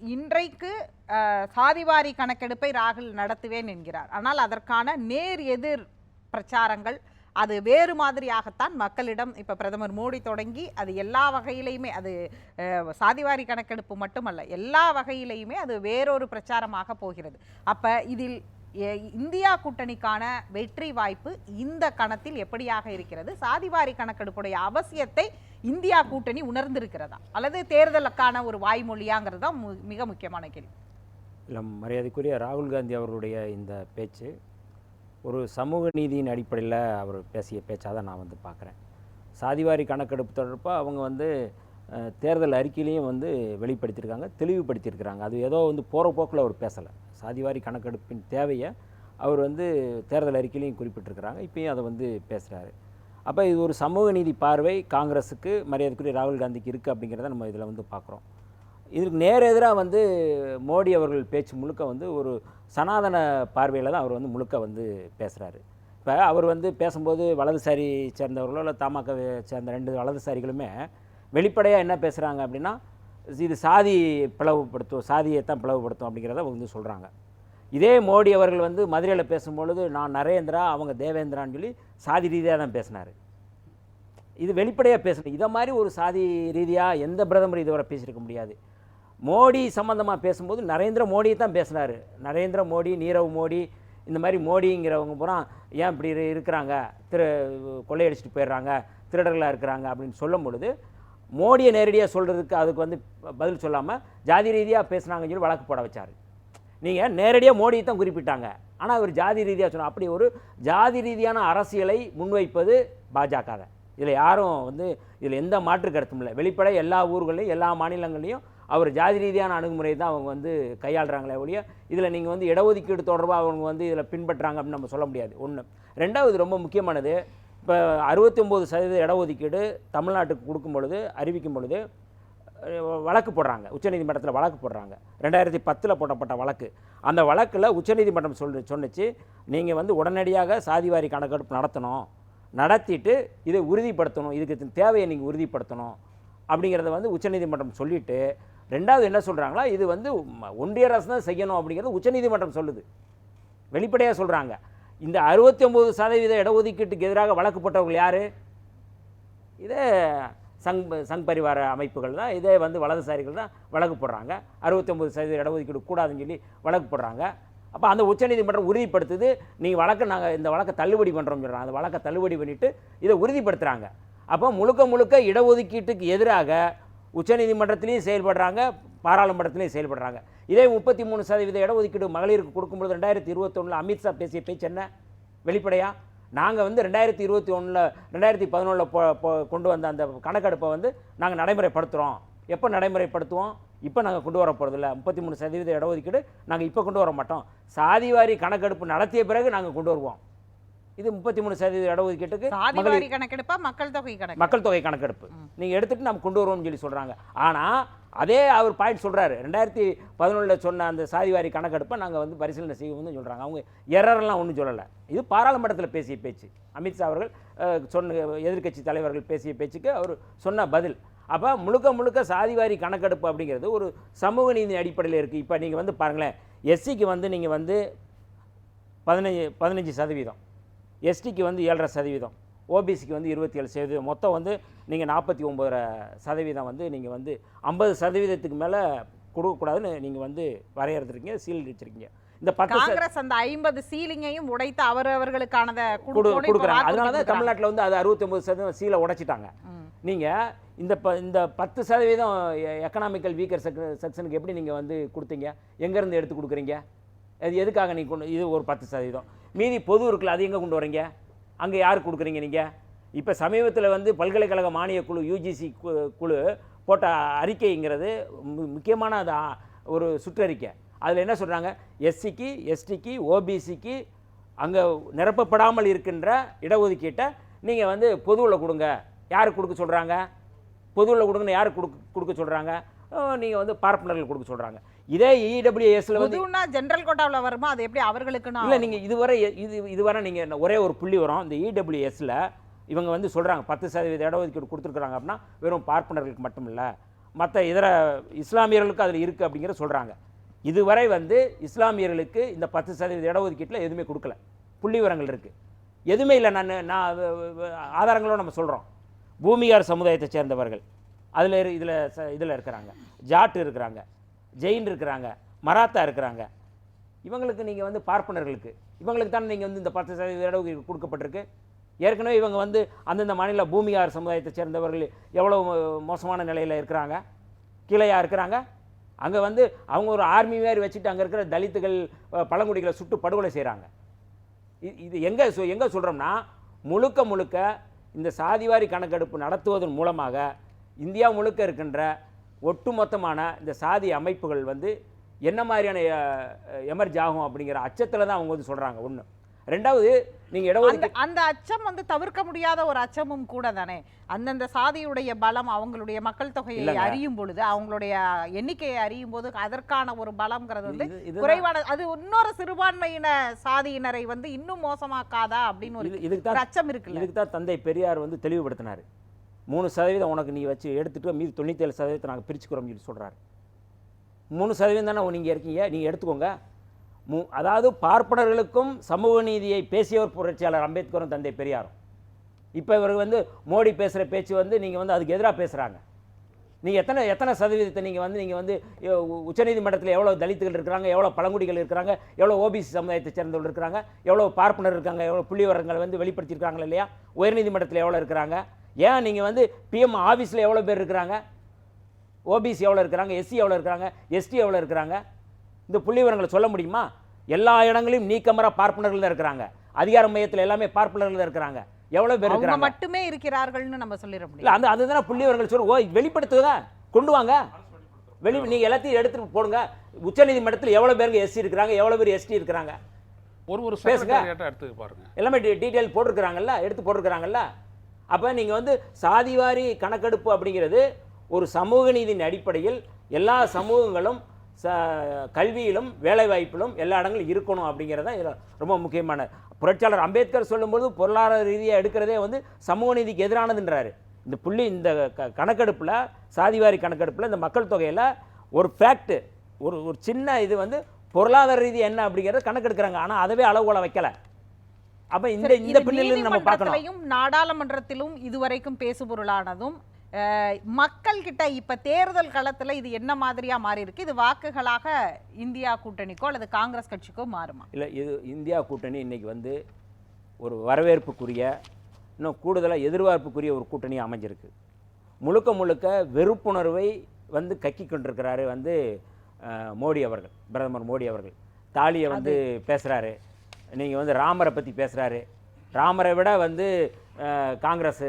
இன்றைக்கு சாதிவாரி கணக்கெடுப்பை ராகுல் நடத்துவேன் என்கிறார். ஆனால் அதற்கான நேர் எதிர் பிரச்சாரங்கள் அது வேறு மாதிரியாகத்தான் மக்களிடம் இப்போ பிரதமர் மோடி தொடங்கி அது எல்லா வகையிலையுமே அது சாதிவாரி கணக்கெடுப்பு மட்டுமல்ல எல்லா வகையிலையுமே அது வேறொரு பிரச்சாரமாக போகிறது. அப்போ இதில் இந்தியா கூட்டணிக்கான வெற்றி வாய்ப்பு இந்த கணத்தில் எப்படியாக இருக்கிறது? சாதிவாரி கணக்கெடுப்புடைய அவசியத்தை இந்தியா கூட்டணி உணர்ந்திருக்கிறதா? அல்லது தேர்தலுக்கான ஒரு வாய்மொழியாங்கிறது தான் மு- மிக முக்கியமான கேள்வி. இல்லை மரியாதைக்குரிய ராகுல் காந்தி அவர்களுடைய இந்த பேச்சு ஒரு சமூக நீதியின் அடிப்படையில் அவர் பேசிய பேச்சாக தான் நான் வந்து பார்க்குறேன். சாதிவாரி கணக்கெடுப்பு தொடர்பாக அவங்க வந்து தேர்தல் அறிக்கையிலையும் வந்து வெளிப்படுத்தியிருக்காங்க தெளிவுபடுத்தியிருக்கிறாங்க. அது ஏதோ வந்து போகிற போக்கில் அவர் பேசலை. சாதிவாரி கணக்கெடுப்பின் தேவையை அவர் வந்து தேர்தல் அறிக்கையிலையும் குறிப்பிட்டிருக்கிறாங்க. இப்பயும் அதை வந்து பேசுகிறாரு அப்போ இது ஒரு சமூக நீதி பார்வை காங்கிரஸுக்கு மரியாதைக்குரிய ராகுல் காந்திக்கு இருக்குது அப்படிங்கிறத நம்ம இதில் வந்து பார்க்குறோம். இதுக்கு நேர் எதிராக வந்து மோடி அவர்கள் பேச்சு முழுக்க வந்து ஒரு சனாதன பார்வையில் தான் அவர் வந்து முழுக்க வந்து பேசுகிறாரு இப்போ அவர் வந்து பேசும்போது வலதுசாரி சேர்ந்தவர்களோ இல்லை தமாக சேர்ந்த ரெண்டு வலதுசாரிகளுமே வெளிப்படையாக என்ன பேசுகிறாங்க அப்படின்னா இது சாதி பிளவுபடுத்தும் சாதியை தான் பிளவுபடுத்தும் அப்படிங்கிறத அவங்க வந்து சொல்கிறாங்க இதே மோடி அவர்கள் வந்து மதுரையில் பேசும்பொழுது நான் நரேந்திரா அவங்க தேவேந்திரான்னு சொல்லி சாதி ரீதியாக தான் பேசினார். இது வெளிப்படையாக பேசணும். இதை மாதிரி ஒரு சாதி ரீதியாக எந்த பிரதமர் இதுவரை பேசியிருக்க முடியாது. மோடி சம்மந்தமாக பேசும்போது நரேந்திர மோடியை தான் பேசினார். நரேந்திர மோடி நீரவ் மோடி இந்த மாதிரி மோடிங்கிறவங்க பூரா ஏன் இப்படி இருக்கிறாங்க? திரு கொள்ளையடிச்சிட்டு போயிடுறாங்க திருடர்களாக இருக்கிறாங்க அப்படின்னு சொல்லும் பொழுது மோடியை நேரடியாக சொல்கிறதுக்கு அதுக்கு வந்து பதில் சொல்லாமல் ஜாதி ரீதியாக பேசுனாங்கன்னு சொல்லி வழக்கு போட வச்சார். நீங்கள் நேரடியாக மோடியை தான் குறிப்பிட்டாங்க. ஆனால் அவர் ஜாதி ரீதியாக சொன்னார் அப்படி ஒரு ஜாதி ரீதியான அரசியலை முன்வைப்பது பாஜக தான் இதில் யாரும் வந்து இதில் எந்த மாற்று கருத்தும் இல்லை. வெளிப்படை எல்லா ஊர்களையும் எல்லா மாநிலங்களையும் அவர் ஜாதி ரீதியான அணுகுமுறை தான் அவங்க வந்து கையாளுறாங்களே ஒழிய இதில் நீங்கள் வந்து இடஒதுக்கீடு தொடர்பாக அவங்க வந்து இதில் பின்பற்றுறாங்க அப்படின்னு நம்ம சொல்ல முடியாது. ஒன்று ரெண்டாவது ரொம்ப முக்கியமானது இப்போ அறுபத்தி ஒம்பது சதவீத இடஒதுக்கீடு தமிழ்நாட்டுக்கு கொடுக்கும் பொழுது அறிவிக்கும் பொழுது வழக்கு போடுறாங்க. உச்சநீதிமன்றத்தில் வழக்கு போடுறாங்க. ரெண்டாயிரத்தி பத்தில் போடப்பட்ட வழக்கு. அந்த வழக்கில் உச்சநீதிமன்றம் சொல் சொன்னிச்சு நீங்கள் வந்து உடனடியாக சாதிவாரி கணக்கெடுப்பு நடத்தணும். நடத்திட்டு இதை உறுதிப்படுத்தணும். இதுக்கு தேவையை நீங்கள் உறுதிப்படுத்தணும். அப்படிங்கிறத வந்து உச்சநீதிமன்றம் சொல்லிவிட்டு ரெண்டாவது என்ன சொல்கிறாங்களா இது வந்து ம- ஒன்றிய அரசு தான் செய்யணும் அப்படிங்கிறது உச்சநீதிமன்றம் சொல்லுது. வெளிப்படையாக சொல்கிறாங்க இந்த அறுபத்தி ஒம்பது சதவீத இடஒதுக்கீட்டுக்கு எதிராக வழக்கு போட்டவர்கள் யார்? இதே சங் சங் பரிவார அமைப்புகள் தான். இதே வந்து வலதுசாரிகள் தான் வழக்கு போடுறாங்க அறுபத்தொம்பது சதவீத இடஒதுக்கீடு கூடாதுன்னு சொல்லி வழக்கு போடுறாங்க அப்போ அந்த உச்சநீதிமன்றம் உறுதிப்படுத்துது. நீங்கள் வழக்கை நாங்கள் இந்த வழக்கை தள்ளுபடி பண்ணுறோம்னு சொல்கிறாங்க அந்த வழக்கை தள்ளுபடி பண்ணிவிட்டு இதை உறுதிப்படுத்துகிறாங்க அப்போ முழுக்க முழுக்க இடஒதுக்கீட்டுக்கு எதிராக உச்சநீதிமன்றத்திலையும் செயல்படுறாங்க. பாராளுமன்றத்திலையும் செயல்படுறாங்க. இதே முப்பத்தி மூணு சதவீத இடஒதுக்கீடு மகளிருக்கு கொடுக்கும்போது ரெண்டாயிரத்தி இருபத்தொன்னில் அமித்ஷா பேசிய பேச்சு என்ன? வெளிப்படையாக நாங்கள் வந்து ரெண்டாயிரத்தி இருபத்தி ஒன்றில் ரெண்டாயிரத்தி பதினொன்றில் கொண்டு வந்த அந்த கணக்கெடுப்பை வந்து நாங்கள் நடைமுறைப்படுத்துகிறோம் எப்போ நடைமுறைப்படுத்துவோம்? இப்போ நாங்கள் கொண்டு வர போகிறதில்ல முப்பத்தி மூணு சதவீத இடஒதுக்கீடு நாங்கள் இப்போ கொண்டு வர மாட்டோம். சாதிவாரி கணக்கெடுப்பு நடத்திய பிறகு நாங்கள் கொண்டு வருவோம். இது முப்பத்தி மூணு சதவீத இடஒதுக்கீட்டுக்கு கணக்கெடுப்பா மக்கள் தொகை கணக்கு மக்கள் தொகை கணக்கெடுப்பு. நீங்கள் எடுத்துட்டு நம்ம கொண்டு வருவோம்னு சொல்லி சொல்கிறாங்க ஆனால் அதே அவர் பாயிண்ட் சொல்கிறாரு ரெண்டாயிரத்தி பதினொன்றில் சொன்ன அந்த சாதிவாரி கணக்கெடுப்பை நாங்கள் வந்து பரிசீலனை செய்வோம்னு சொல்கிறாங்க அவங்க எரர்லாம் ஒன்றும் சொல்லலை. இது பாராளுமன்றத்தில் பேசிய பேச்சு. அமித்ஷா அவர்கள் சொன்ன எதிர்க்கட்சி தலைவர்கள் பேசிய பேச்சுக்கு அவர் சொன்ன பதில். அப்போ முழுக்க முழுக்க சாதிவாரி கணக்கெடுப்பு அப்படிங்கிறது ஒரு சமூக நீதி அடிப்படையில் இருக்குது இப்போ நீங்கள் வந்து பாருங்களேன். எஸ்சிக்கு வந்து நீங்கள் வந்து பதினஞ்சு பதினஞ்சு சதவீதம். எஸ்டிக்கு வந்து ஏழரை சதவீதம். ஓபிசிக்கு வந்து இருபத்தி ஏழு சதவீதம். மொத்தம் வந்து நீங்கள் நாற்பத்தி ஒம்பது சதவீதம் வந்து நீங்கள் வந்து ஐம்பது சதவீதத்துக்கு மேலே கொடுக்கக்கூடாதுன்னு நீங்கள் வந்து வரையறுத்துருக்கீங்க சீல் வச்சுருக்கீங்க. இந்த பத்து காங்கிரஸ் அந்த ஐம்பது சீலிங்கையும் உடைத்து கொடுக்கணும் இப்ப கொடுக்குறாங்க. அதனால தான். தமிழ்நாட்டில் வந்து அது அறுபத்தொம்பது சதவீதம் சீலை உடைச்சிட்டாங்க. நீங்கள் இந்த ப இந்த பத்து சதவீதம் எக்கனாமிக்கல் வீக்கர் செக் செக்ஷனுக்கு எப்படி நீங்கள் வந்து கொடுத்தீங்க? எங்கேருந்து எடுத்து கொடுக்குறீங்க? அது எதுக்காக நீங்கள் கொண்டு இது ஒரு பத்து சதவீதம். மீதி பொது இருக்குல்ல அது எங்கே கொண்டு வரீங்க? அங்கே யார் கொடுக்குறீங்க நீங்கள் இப்போ சமீபத்தில் வந்து பல்கலைக்கழக மானிய குழு யூஜிசி குழு போட்ட அறிக்கைங்கிறது மு- முக்கியமான அது ஒரு சுற்றறிக்கை. அதில் என்ன சொல்கிறாங்க எஸ்சிக்கு எஸ்டிக்கு ஓபிசிக்கு அங்கே நிரப்பப்படாமல் இருக்கின்ற இடஒதுக்கீட்டை நீங்கள் வந்து பொதுவில் கொடுங்க. யார் கொடுக்க சொல்கிறாங்க பொதுவில் கொடுங்கன்னு யார் கொடுக்க கொடுக்க சொல்கிறாங்க நீங்கள் வந்து பார்ப்பனர்கள் கொடுக்க சொல்கிறாங்க இதே இடபிள்யூஎஸ்ல வந்து பொதுன்னா ஜெனரல் கோட்டாவுல வருமா? அது எப்படி அவர்களுக்குன்னா? இல்லை நீங்கள் இதுவரை இது இதுவரை நீங்கள் ஒரே ஒரு புள்ளி வரும். இந்த இடபிள்யூஎஸ்ல இவங்க வந்து சொல்கிறாங்க பத்து சதவீத இடஒதுக்கீடு கொடுத்துருக்குறாங்க அப்படின்னா வெறும் பார்ப்பனர்களுக்கு மட்டும் இல்லை மற்ற இதர இஸ்லாமியர்களுக்கு அதில் இருக்குது அப்படிங்கிற சொல்கிறாங்க இதுவரை வந்து இஸ்லாமியர்களுக்கு இந்த பத்து சதவீத இடஒதுக்கீட்டில் எதுவுமே கொடுக்கல. புள்ளி விவரங்கள் இருக்குது எதுவுமே இல்லை நான் நான் ஆதாரங்களோட நம்ம சொல்கிறோம் பூமியார் சமுதாயத்தை சேர்ந்தவர்கள். அதில் இதில் இதில் இருக்கிறாங்க. ஜாட் இருக்கிறாங்க. ஜெயின் இருக்கிறாங்க மராத்தா இருக்கிறாங்க. இவங்களுக்கு நீங்கள் வந்து பார்ப்பனர்களுக்கு இவங்களுக்கு தானே நீங்கள் வந்து இந்த பத்து சதவீத இடஒதுக்கீடு கொடுக்கப்பட்டிருக்கு. ஏற்கனவே இவங்க வந்து அந்தந்த மாநில பூமியார் சமுதாயத்தை சேர்ந்தவர்கள் எவ்வளோ மோசமான நிலையில் இருக்கிறாங்க கீழையாக இருக்கிறாங்க. அங்கே வந்து அவங்க ஒரு ஆர்மி மாதிரி வச்சுட்டு அங்கே இருக்கிற தலித்துகள் பழங்குடிகளை சுட்டு படுகொலை செய்கிறாங்க இது எங்கே சொ எங்கே சொல்கிறோம்னா முழுக்க முழுக்க இந்த சாதிவாரி கணக்கெடுப்பு நடத்துவதன் மூலமாக இந்தியா முழுக்க இருக்கின்ற ஒட்டுமொத்தமான இந்த சாதி அமைப்புகள் வந்து என்ன மாதிரியான எமர்ஜ் ஆகும் அப்படிங்கிற அச்சத்தில் தான் அவங்க வந்து சொல்கிறாங்க ஒன்று ரெண்டாவது நீங்கள் இடஒதுக்கீடு அந்த அச்சம் வந்து தவிர்க்க முடியாத ஒரு அச்சமும் கூட தானே. அந்தந்த சாதியுடைய பலம் அவங்களுடைய மக்கள் தொகையை. அறியும் பொழுது அவங்களுடைய எண்ணிக்கையை அறியும் போது அதற்கான ஒரு பலம்ங்கிறது வந்து குறைவான அது இன்னொரு சிறுபான்மையின சாதியினரை வந்து இன்னும் மோசமாக்காதா அப்படின்னு ஒரு இது இதுக்கு தான் அச்சம் இருக்குல்ல. இதுக்கு தான் தந்தை பெரியார் வந்து தெளிவுபடுத்தினார். மூணு சதவீதம் உனக்கு நீ வச்சு எடுத்துகிட்டு மீது தொண்ணூத்தேழு சதவீதத்தை நாங்கள் பிரிச்சுக்கிறோம்னு சொல்லி சொல்கிறாரு மூணு சதவீதம் தானே நீங்கள் இருக்கீங்க? நீங்கள் எடுத்துக்கோங்க. மூ அதாவது பார்ப்பனர்களுக்கும் சமூக நீதியை பேசியவர் புரட்சியாளர் அம்பேத்கரும் தந்தை பெரியாரும். இப்போ இவருக்கு வந்து மோடி பேசுகிற பேச்சு வந்து நீங்கள் வந்து அதுக்கு எதிராக பேசுகிறாங்க நீங்கள் எத்தனை எத்தனை சதவீதத்தை நீங்கள் வந்து நீங்கள் வந்து உச்சநீதிமன்றத்தில் எவ்வளோ தலித்துகள் இருக்கிறாங்க எவ்வளோ பழங்குடிகள் இருக்கிறாங்க எவ்வளோ ஓபிசி சமுதாயத்தை சேர்ந்தவர்கள் இருக்கிறாங்க எவ்வளோ பார்ப்பனர் இருக்காங்க எவ்வளோ புள்ளிவரங்களை வந்து வெளிப்படுத்தியிருக்காங்களா இல்லையா? உயர்நீதிமன்றத்தில் எவ்வளோ இருக்கிறாங்க? ஏன் நீங்கள் வந்து பிஎம் ஆஃபீஸில் எவ்வளோ பேர் இருக்கிறாங்க? ஓபிசி எவ்வளோ இருக்கிறாங்க? எஸ்சி எவ்வளோ இருக்கிறாங்க? எஸ்டி எவ்வளோ இருக்கிறாங்க? இந்த புள்ளி விவரங்களை சொல்ல முடியுமா? எல்லா இடங்களையும் நீக்கமர பார்ப்பனர்கள் தான் இருக்கிறாங்க. அதிகார மையத்தில் எல்லாமே பார்ப்பனர்கள் தான் இருக்கிறாங்க. எவ்வளோ பேர் இருக்கிறாங்க? மட்டுமே இருக்கிறார்கள்னு நம்ம சொல்லிட முடியும். அந்த அதுதானே புள்ளி விவரங்கள் சொல்லு ஓ வெளிப்படுத்துங்க கொண்டு வாங்க. வெளி நீங்கள் எல்லாத்தையும் எடுத்துட்டு போடுங்க. உச்சநீதிமன்றத்தில் எவ்வளோ பேருக்கு எஸ்சி இருக்கிறாங்க? எவ்வளோ பேர் எஸ்டி இருக்கிறாங்க? ஒரு ஒரு பேசுங்க. எடுத்து பாருங்க. எல்லாமே டீட்டெயில் போட்டிருக்கிறாங்கல்ல? எடுத்து போட்டிருக்கிறாங்கல்ல? அப்போ நீங்கள் வந்து சாதிவாரி கணக்கெடுப்பு அப்படிங்கிறது ஒரு சமூக நீதியின் அடிப்படையில் எல்லா சமூகங்களும் ச கல்வியிலும் வேலைவாய்ப்பிலும் எல்லா இடங்களும் இருக்கணும் அப்படிங்கிறது தான் இதுல ரொம்ப முக்கியமான. புரட்சியாளர் அம்பேத்கர் சொல்லும்போது பொருளாதார ரீதியாக எடுக்கிறதே வந்து சமூக நீதிக்கு எதிரானதுன்றாரு. இந்த புள்ளி இந்த க கணக்கெடுப்பில் சாதிவாரி கணக்கெடுப்பில் இந்த மக்கள் தொகையில் ஒரு ஃபேக்ட்டு ஒரு ஒரு சின்ன இது வந்து பொருளாதார ரீதி என்ன அப்படிங்கிறத கணக்கெடுக்கிறாங்க. ஆனால் அதவே அளவுகோலை வைக்கல. அப்ப இந்த இந்த பின்னணியில் நம்ம நீதிமன்றத்திலையும் நாடாளுமன்றத்திலும் இதுவரைக்கும் பேசுபொருளானதும் மக்கள் கிட்ட இப்ப தேர்தல் களத்துல இது என்ன மாதிரியா மாறி இருக்கு இது வாக்குகளாக இந்தியா கூட்டணிக்கோ அல்லது காங்கிரஸ் கட்சிக்கோ மாறுமா? இல்லை இது இந்தியா கூட்டணி இன்னைக்கு வந்து ஒரு வரவேற்புக்குரிய இன்னும் கூடுதலாக எதிர்பார்ப்புக்குரிய ஒரு கூட்டணி அமைஞ்சிருக்கு. முழுக்க முழுக்க வெறுப்புணர்வை வந்து கக்கி கொண்டிருக்கிறாரு வந்து மோடி அவர்கள் பிரதமர் மோடி அவர்கள். தாலியை வந்து பேசுகிறாரு நீங்கள் வந்து ராமரை பற்றி பேசுகிறாரு ராமரை விட வந்து காங்கிரஸ்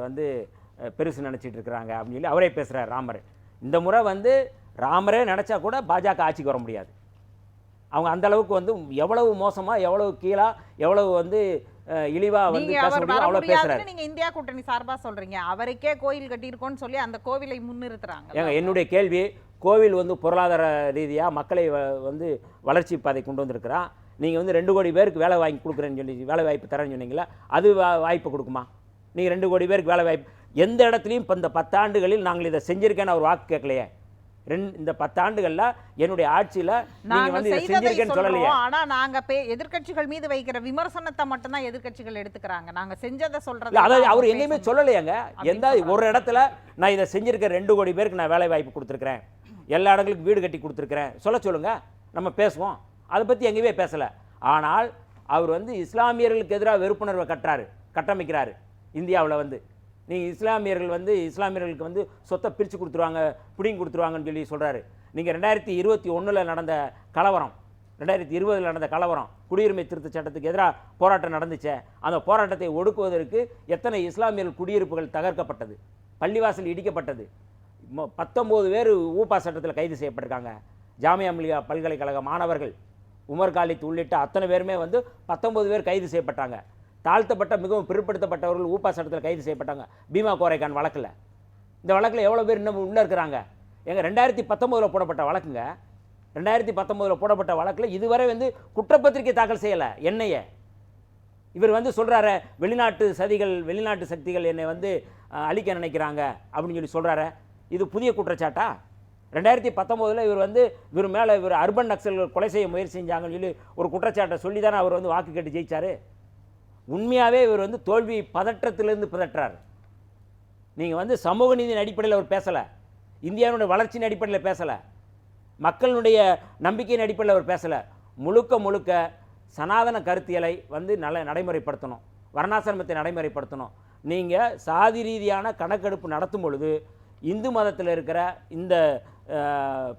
வந்து பெருசு நினச்சிட்டு இருக்கிறாங்க அப்படின்னு சொல்லி அவரே பேசுகிறார் ராமர். இந்த முறை வந்து ராமரே நினச்சா கூட பாஜக ஆட்சிக்கு வர முடியாது. அவங்க அந்த அளவுக்கு வந்து எவ்வளவு மோசமா எவ்வளவு கீழா எவ்வளவு வந்து அஹ், இழிவா வந்து அவ்வளவு பேசுறாரு. முடியாதுன்னு நீங்க இந்தியா கூட்டணி சார்பா சொல்றீங்க. அவருக்கே கோயில் கட்டியிருக்கோம்னு சொல்லி அந்த கோவிலை முன்னிறுத்துறாங்க. ஏங்க என்னுடைய கேள்வி கோவில் வந்து பொருளாதார ரீதியா மக்களை வ- வந்து வளர்ச்சி பாதை கொண்டு வந்திருக்கிறான் நீங்க வந்து ரெண்டு கோடி பேருக்கு வேலை வாங்கி கொடுக்குறேன்னு சொல்லி வேலை வாய்ப்பு தரேன்னு சொன்னீங்களா அது வாய்ப்பு கொடுக்குமா? நீங்க ரெண்டு கோடி பேருக்கு வேலை வாய்ப்பு எந்த இடத்துலையும் இப்போ இந்த பத்தாண்டுகளில் நாங்கள் இதை செஞ்சிருக்கேன்னு அவர் வாக்கு கேட்கலையே. ரெண்டு இந்த பத்தாண்டுகள்ல என்னுடைய ஆட்சியில நீங்க வந்து இதை செஞ்சிருக்கேன்னு சொல்லலையே. ஆனா நாங்க எதிர்க்கட்சிகள் மீது வைக்கிற விமர்சனத்தை மட்டும் தான் எதிர்க்கட்சிகள் எடுத்துக்கிறாங்க. நாங்க செஞ்சதை சொல்றது அதாவது அவர் எங்கேயுமே. சொல்லலையாங்க. எந்த ஒரு இடத்துல நான் இதை செஞ்சிருக்கேன் ரெண்டு கோடி பேருக்கு நான் வேலை வாய்ப்பு கொடுத்துருக்கிறேன். எல்லா இடங்களுக்கும் வீடு கட்டி கொடுத்துருக்கிறேன். சொல்ல சொல்லுங்க. நம்ம பேசுவோம். அதை பற்றி எங்கேயுமே பேசலை. ஆனால் அவர் வந்து இஸ்லாமியர்களுக்கு எதிராக வெறுப்புணர்வை கட்டுறாரு கட்டமைக்கிறாரு இந்தியாவில் வந்து. நீங்கள் இஸ்லாமியர்கள் வந்து இஸ்லாமியர்களுக்கு வந்து சொத்தை பிரித்து கொடுத்துருவாங்க பிடிங்கி கொடுத்துருவாங்கன்னு சொல்லி சொல்கிறாரு நீங்கள் ரெண்டாயிரத்தி இருபத்தி ஒன்றில் நடந்த கலவரம் ரெண்டாயிரத்தி இருபதில் நடந்த கலவரம் குடியுரிமை திருத்த சட்டத்துக்கு எதிராக போராட்டம் நடந்துச்சே அந்த போராட்டத்தை ஒடுக்குவதற்கு எத்தனை இஸ்லாமியர்கள் குடியிருப்புகள் தகர்க்கப்பட்டது பள்ளிவாசல் இடிக்கப்பட்டது பத்தொம்போது பேர் ஊப்பா சட்டத்தில் கைது செய்யப்பட்டிருக்காங்க. ஜாமியா மிலியா பல்கலைக்கழக மாணவர்கள் உமர் காலித் உள்ளிட்ட அத்தனை பேருமே வந்து பத்தொம்போது பேர் கைது செய்யப்பட்டாங்க. தாழ்த்தப்பட்ட மிகவும் பிற்படுத்தப்பட்டவர்கள் ஊப்பா சட்டத்தில் கைது செய்யப்பட்டாங்க. பீமா கோரைக்கான் வழக்கில். இந்த வழக்கில் எவ்வளோ பேர் இன்னும் உள்ளே இருக்கிறாங்க? எங்கள் ரெண்டாயிரத்தி பத்தொம்போதில் போடப்பட்ட வழக்குங்க. ரெண்டாயிரத்தி பத்தொம்போதில் போடப்பட்ட வழக்கில் இதுவரை வந்து குற்றப்பத்திரிக்கை தாக்கல் செய்யலை. என்னைய. இவர் வந்து சொல்கிறாரு வெளிநாட்டு சதிகள் வெளிநாட்டு சக்திகள் என்னை வந்து அழிக்க நினைக்கிறாங்க அப்படின்னு சொல்லி சொல்கிறாரு இது புதிய குற்றச்சாட்டா? ரெண்டாயிரத்தி பத்தொம்போதில் இவர் வந்து இவர் மேலே இவர் அர்பன் நக்சல்கள் கொலை செய்ய முயற்சி செஞ்சாங்கன்னு சொல்லி ஒரு குற்றச்சாட்டை சொல்லி தானே அவர் வந்து வாக்கு கேட்டு ஜெயித்தார் உண்மையாகவே இவர் வந்து தோல்வி பதற்றத்திலிருந்து பதற்றார். நீங்கள் வந்து சமூக நீதியின் அடிப்படையில் அவர் பேசலை. இந்தியாவுடைய வளர்ச்சியின் அடிப்படையில் பேசலை. மக்களுடைய நம்பிக்கையின் அடிப்படையில் அவர் பேசலை. முழுக்க முழுக்க சனாதன கருத்தியலை வந்து நல்ல நடைமுறைப்படுத்தணும். வர்ணாசிரமத்தை நடைமுறைப்படுத்தணும். நீங்கள் சாதி ரீதியான கணக்கெடுப்பு நடத்தும் பொழுது இந்து மதத்தில் இருக்கிற இந்த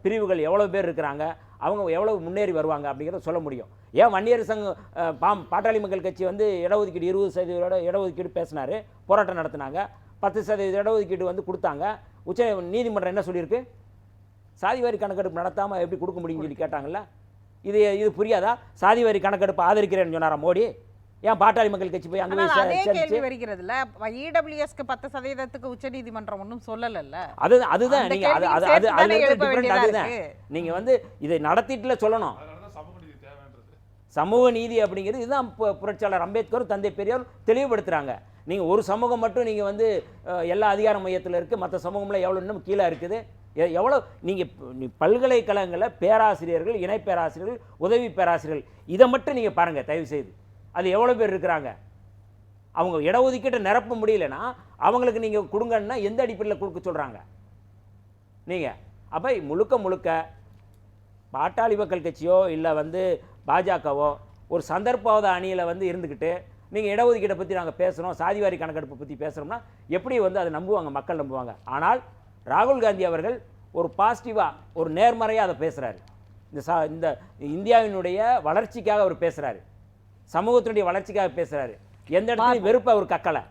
பிரிவுகள் எவ்வளோ பேர் இருக்கிறாங்க அவங்க எவ்வளோ முன்னேறி வருவாங்க அப்படிங்கிறத சொல்ல முடியும். ஏன் வன்னியர் சங்கம் பாம் பாட்டாளி மக்கள் கட்சி வந்து இடஒதுக்கீடு இருபது சதவீத இடஒதுக்கீடு பேசினார் போராட்டம் நடத்தினாங்க பத்து சதவீத இடஒதுக்கீடு வந்து கொடுத்தாங்க. உச்ச நீதிமன்றம் என்ன சொல்லியிருக்கு? சாதிவாரி கணக்கெடுப்பு நடத்தாமல் எப்படி கொடுக்க முடியும்னு சொல்லி கேட்டாங்கல்ல? இது இது புரியாதா? சாதிவாரி கணக்கெடுப்பு ஆதரிக்கிறேன்னு சொன்னாரா மோடி? ஏன் பாட்டாளி மக்கள் கட்சி போய் அங்கே போய் அதே கேள்வி வருகிறதுல இடபிள்யூஎஸ்க்கு பத்து சதவீதத்துக்கு உச்சநீதிமன்றம் ஒன்றும் சொல்லலல்ல? அது அதுதான் அந்த நீங்க அது அது அது எழுப்ப டிஃபரெண்ட் அதுதான். நீங்க வந்து இதை நடத்திட்டுல சொல்லணும். சமூக நீதி தேவைன்றது. சமூக நீதி அப்படிங்கிறது இதுதான் புரட்சியாளர் அம்பேத்கர் தந்தை பெரியார் தெளிவுபடுத்துறாங்க. நீங்க ஒரு சமூகம் மட்டும் நீங்க வந்து எல்லா அதிகார மையத்தில் இருக்கு மற்ற சமூகம்ல எவ்வளவு இன்னும் கீழே இருக்குது? எ- எவ்வளவு நீங்க ப- நீ பல்கலைக்கழகங்களில் பேராசிரியர்கள் இணை பேராசிரியர்கள் உதவி பேராசிரியர்கள் இதை மட்டும் நீங்க பாருங்க தயவு செய்து அது எவ்வளோ பேர் இருக்கிறாங்க? அவங்க இடஒதுக்கீட்டை நிரப்ப முடியலன்னா அவங்களுக்கு நீங்கள் கொடுங்கன்னா எந்த அடிப்படையில் கொடுக்க சொல்கிறாங்க நீங்கள் அப்போ முழுக்க முழுக்க பாட்டாளி மக்கள் கட்சியோ இல்லை வந்து பாஜகவோ ஒரு சந்தர்ப்பவாத அணியில் வந்து இருந்துக்கிட்டு நீங்கள் இடஒதுக்கீட்டை பற்றி நாங்கள் பேசுகிறோம் சாதிவாரி கணக்கெடுப்பை பற்றி பேசுகிறோம்னா எப்படி வந்து அதை நம்புவாங்க மக்கள் நம்புவாங்க? ஆனால் ராகுல் காந்தி அவர்கள் ஒரு பாசிட்டிவாக ஒரு நேர்மறையாக அதை பேசுகிறாரு இந்த சா இந்த இந்தியாவினுடைய வளர்ச்சிக்காக அவர் பேசுகிறாரு சமூகத்தினுடைய வளர்ச்சிக்காக பேசுகிறாரு எந்த இடத்துலையும் வெறுப்பை அவர் கக்கலை.